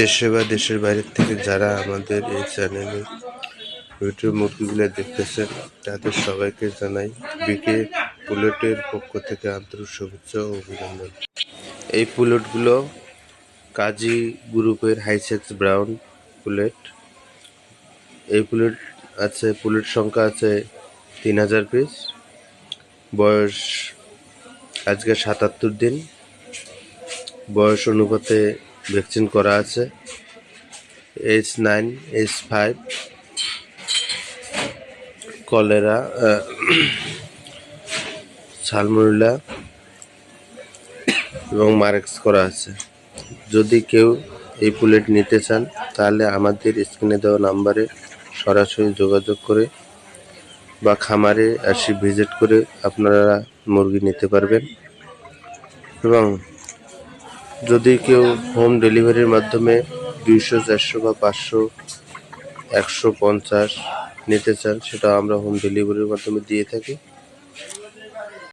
দেশে বা দেশের বাইরের থেকে যারা আমাদের এই চ্যানেলে ভিডিও মুরগিগুলো দেখতেছেন, তাদের সবাইকে জানাই বিকে পুলেটের পক্ষ থেকে আন্তরিক শুভেচ্ছা ও অভিনন্দন। এই পুলেটগুলো কাজী গ্রুপের হাইসেক্স ব্রাউন পুলেট এই পুলেট আছে পুলেট সংখ্যা আছে তিন হাজার পিস। বয়স আজকে সাতাত্তর দিন। বয়স অনুপাতে ভ্যাকসিন করা আছে। H nine H five cholera salmonella এবং মারেক্স করা আছে। যদি কেউ এই পুলেট নিতে চান, তাহলে আমাদের স্ক্রিনে দেওয়া নাম্বারে সরাসরি যোগাযোগ করে বা খামারে আসি ভিজিট করে আপনারা মুরগি নিতে পারবেন। এবং যদি কেউ হোম ডেলিভারির মাধ্যমে দুইশো, চারশো বা পাঁচশো, একশো পঞ্চাশ নিতে চান, সেটা আমরা হোম ডেলিভারির মাধ্যমে দিয়ে থাকি।